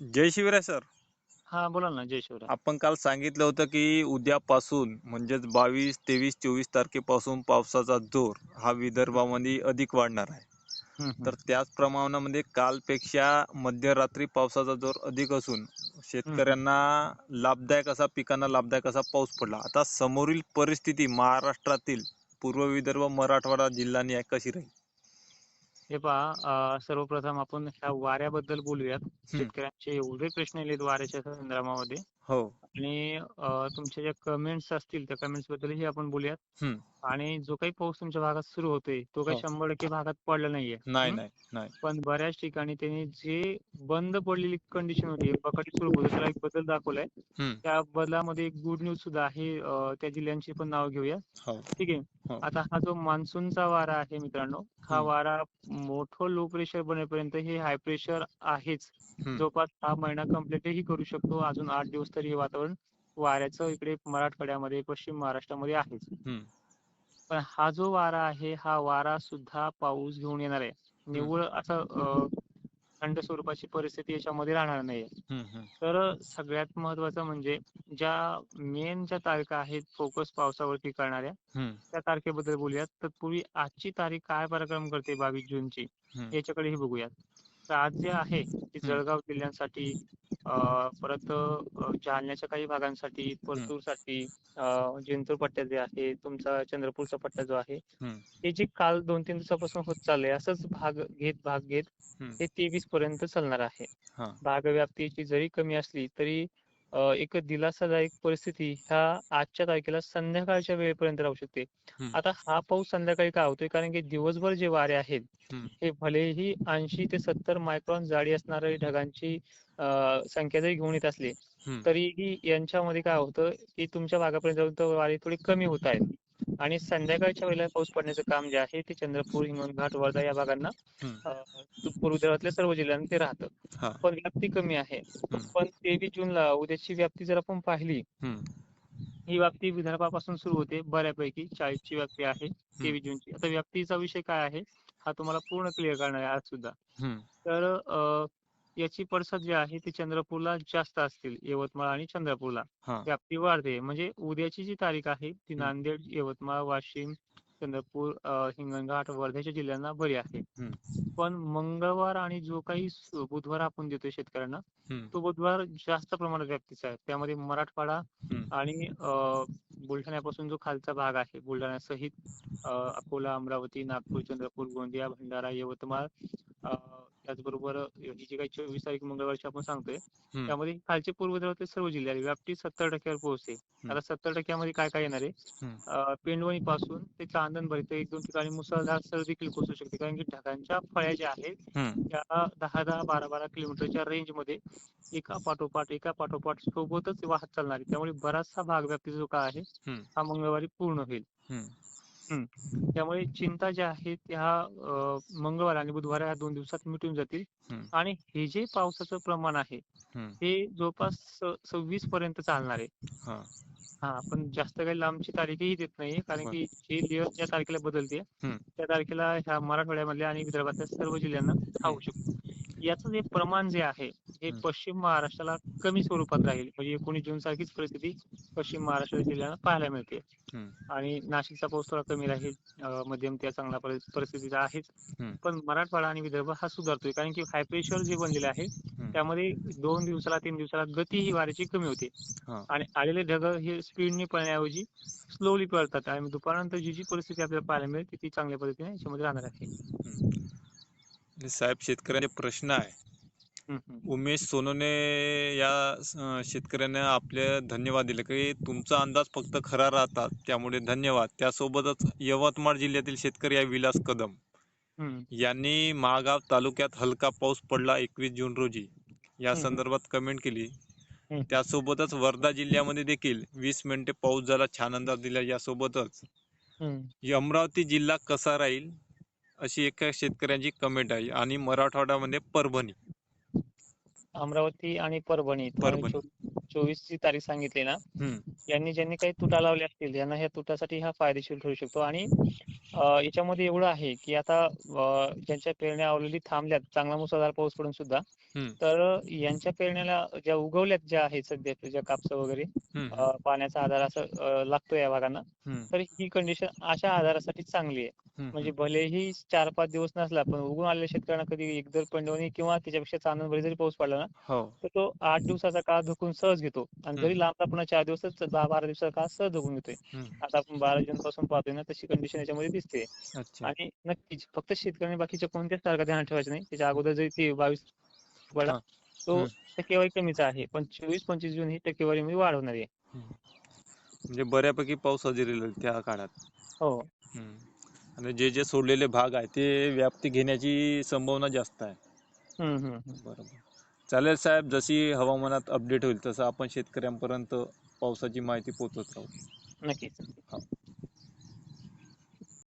जय Shivray sir. हा बोला ना जय शिवराय. आपण काल सांगितलं होतं की उद्यापासून म्हणजेच बावीस तेवीस चोवीस तारखेपासून पावसाचा जोर हा विदर्भामध्ये अधिक वाढणार आहे. तर त्याच प्रमाणामध्ये कालपेक्षा मध्यरात्री पावसाचा जोर अधिक असून शेतकऱ्यांना लाभदायक असा पिकांना लाभदायक असा पाऊस पडला. आता समोरील परिस्थिती महाराष्ट्रातील पूर्व विदर्भ मराठवाडा जिल्ह्यांनी कशी राहील. हे पहा सर्वप्रथम आपण ह्या वाऱ्याबद्दल बोलूयात. शेतकऱ्यांचे एवढे प्रश्न आलेत वाऱ्याच्या संदर्भामध्ये. हो. आणि तुमच्या ज्या कमेंट्स असतील त्या कमेंट्स बद्दलही आपण बोलूयात. आणि जो काही पाऊस तुमच्या भागात सुरू होतोय तो काही हो. शंभर टक्के भागात पडला नाहीये नाही? नाही नाही पण बऱ्याच ठिकाणी त्यांनी जे बंद पडलेली कंडिशन होती बकट स्वरूप होतं त्याला एक बदल दाखवलाय. त्या बदलामध्ये एक गुड न्यूज सुद्धा आहे त्या जिल्ह्यांची पण नाव घेऊया हो ठीक आहे हो. आता हा जो मान्सूनचा वारा आहे मित्रांनो हा. वारा मोठं लो प्रेशर बनेपर्यंत हे हाय प्रेशर आहेच. जवळपास हा महिना कम्प्लीटही करू शकतो अजून आठ दिवस तरी हे वातावरण वाऱ्याचं इकडे मराठवाड्यामध्ये पश्चिम महाराष्ट्रामध्ये आहेच. पण हा जो वारा आहे हा वारा सुद्धा पाऊस घेऊन येणार आहे निव्वळ असं थंड स्वरूपाची परिस्थिती याच्यामध्ये राहणार नाही हम्म, हम्म. तर सगळ्यात महत्वाचं म्हणजे ज्या मेन ज्या तारखा आहेत फोकस पावसावरती करणाऱ्या. त्या तारखेबद्दल बोलूयात तत्पूर्वी आजची तारीख काय पराक्रम करते बावीस जूनची. याच्याकडेही बघूयात आज जे आहे ती जळगाव जिल्ह्यांसाठी अं, परत जालन्याच्या काही भागांसाठी परतूरसाठी जिंतूर पट्टा जे आहे तुमचा चंद्रपूरचा पट्टा जो आहे. हे जे काल दोन तीन दिवसापासून होत चाललंय असंच भाग घेत भाग घेत. हे तेवीस पर्यंत चालणार आहे. भागव्याप्तीची जरी कमी असली तरी एक दिलासादायक परिस्थिती ह्या आजच्या तारखेला संध्याकाळच्या वेळेपर्यंत राहू शकते. आता हा पाऊस संध्याकाळी का होतोय कारण की दिवसभर जे वारे आहेत. हे भलेही ऐंशी ते सत्तर मायक्रॉन जाडी असणाऱ्या ढगांची संख्या जरी घेऊन येत असली. तरीही यांच्यामध्ये काय होतं की तुमच्या भागापर्यंत वारे थोडे कमी होत आहेत आणि संध्याकाळच्या वेळेला पाऊस पडण्याचं काम जे आहे ते चंद्रपूर हिंगणघाट वर्धा या भागांना पूर्व विदर्भातल्या सर्व जिल्ह्यांना ते राहतं. पण व्याप्ती कमी आहे. पण तेवीस जूनला उद्याची व्याप्ती जर आपण पाहिली. ही व्याप्ती विदर्भापासून सुरू होते बऱ्यापैकी चाळीसची व्याप्ती आहे तेवीस जूनची आता व्याप्तीचा विषय काय आहे हा तुम्हाला पूर्ण क्लिअर करणार आहे आज सुद्धा. तर अं, याची पडसाद जी आहे ती चंद्रपूरला जास्त असतील यवतमाळ आणि चंद्रपूरला हा. व्याप्ती वाढते म्हणजे उद्याची जी तारीख आहे ती नांदेड यवतमाळ वाशिम चंद्रपूर अं, हिंगणघाट वर्ध्याच्या जिल्ह्यांना बरी आहे हम्म. पण मंगळवार आणि जो काही स- बुधवार आपण देतोय शेतकऱ्यांना हम्म. तो बुधवार जास्त प्रमाणात व्याप्तीचा आहे त्यामध्ये मराठवाडा हम्म. आणि अं, बुलढाण्यापासून जो खालचा भाग आहे बुलढाण्यासहित अं, अकोला अमरावती नागपूर चंद्रपूर गोंदिया भंडारा यवतमाळ अं, त्याचबरोबर ही जी काही चोवीस तारीख मंगळवारची आपण सांगतोय. त्यामध्ये खालचे पूर्व विदर्भातले सर्व जिल्हे. व्याप्ती सत्तर टक्क्यावर पोहोचते आता सत्तर टक्क्यामध्ये काय काय येणार आहे पेंडवणी पासून ते चांदणपर्यंत एक दोन ठिकाणी मुसळधार सर देखील कोसळू शकते कारण की ढगांच्या फळ्या ज्या आहेत. त्या दहा दहा बारा बारा किलोमीटरच्या रेंजमध्ये एका पाठोपाठ एका पाठोपाठ सोबतच वाहत चालणार आहे त्यामुळे बराचसा भाग व्याप्तीचा जो काय आहे. हा मंगळवारी पूर्ण होईल. त्यामुळे चिंता ज्या आहेत त्या मंगळवार आणि बुधवार या दोन दिवसात मिटून जातील. आणि हे जे पावसाचं प्रमाण आहे. हे जवळपास सव्वीस पर्यंत चालणार आहे हा. हा पण जास्त काही लांबची तारीखही देत नाहीये कारण की ही लेअर ज्या तारखेला बदलते. त्या तारखेला ह्या मराठवाड्यामधल्या आणि विदर्भातल्या सर्व जिल्ह्यांना खाऊ शकतो याचं जे प्रमाण जे आहे हे हम्म. पश्चिम महाराष्ट्राला कमी स्वरूपात राहील म्हणजे एकोणीस जून सारखीच परिस्थिती पश्चिम महाराष्ट्र जिल्ह्यांना पाहायला मिळते. आणि नाशिकचा पाऊस थोडा कमी राहील मध्यम त्या चांगला परि- परिस्थितीचा आहेच. पण मराठवाडा आणि विदर्भ हा सुधारतोय कारण की हाय प्रेशर जे बनलेले आहे. त्यामध्ये दोन दिवसाला तीन दिवसाला गती ही वाऱ्याची कमी होते. आणि आलेले ढग हे स्पीडने पळण्याऐवजी स्लोली पळतात आणि दुपारनंतर जी जी परिस्थिती आपल्याला पाहायला मिळते ती चांगल्या पद्धतीने याच्यामध्ये राहणार आहे साहेब शेतकऱ्यांचे प्रश्न आहे. उमेश सोनोने या अं, शेतकऱ्यांना आपले धन्यवाद दिले की तुमचा अंदाज फक्त खरा राहतात त्यामुळे धन्यवाद. त्यासोबतच यवतमाळ जिल्ह्यातील शेतकरी आहे विलास कदम. यांनी महागाव तालुक्यात हलका पाऊस पडला एकवीस जून रोजी. या हम्म. संदर्भात कमेंट केली. हम्म. त्यासोबतच वर्धा जिल्ह्यामध्ये देखील वीस मिनिटे पाऊस झाला छान अंदाज दिला. यासोबतच. अमरावती जिल्हा कसा राहील अशी एका शेतकऱ्यांची कमेंट आहे. आणि मराठवाड्यामध्ये परभणी. अमरावती आणि परभणी परभणी. चो- चोवीसची तारीख सांगितली ना. यांनी ज्यांनी काही तुटा लावले असतील यांना ह्या तुटासाठी हा फायदेशीर ठरू शकतो. आणि याच्यामध्ये एवढं आहे की आता ज्यांच्या पेरण्या ऑलरेडी थांबल्यात चांगला मुसळधार पाऊस पडून सुद्धा. तर यांच्या पेरण्याला ज्या उगवल्यात ज्या आहेत सध्या ज्या कापस वगैरे पाण्याचा आधार असं लागतो या भागांना तर ही कंडिशन अशा आधारासाठी चांगली आहे. म्हणजे भलेही चार पाच दिवस नसला पण उगून आलेल्या शेतकऱ्यांना कधी एकदर पंडवणी किंवा त्याच्यापेक्षा चांदणभरी जरी पाऊस पडला ना हो. तर तो आठ दिवसाचा काळ धुकून सहज घेतो आणि जरी. लांबला पुन्हा चार दिवस दहा बारा दिवसाचा काळ सहज धुकून घेतोय आता आपण बारा जून पासून पाहतोय ना तशी कंडिशन याच्यामध्ये दिसते आणि नक्कीच फक्त शेतकऱ्यांनी बाकीच्या कोणत्याच तारखा ध्यानात ठेवायचं नाही त्याच्या अगोदर जरी ते बावीस हा. तो. टक्केवारी कमीच आहे पण चोवीस पंचवीस जून ही टक्केवारीमध्ये वाढ होणार आहे हम्म. म्हणजे बऱ्यापैकी पाऊस हजेरी त्या काळात हो. आणि जे जे सोडलेले भाग आहे ते व्याप्ती घेण्याची संभावना जास्त आहे. बरोबर चालेल साहेब जशी हवामानात अपडेट होईल तसं आपण शेतकऱ्यांपर्यंत पावसाची माहिती पोहोचवत राहू. नक्कीच. हो.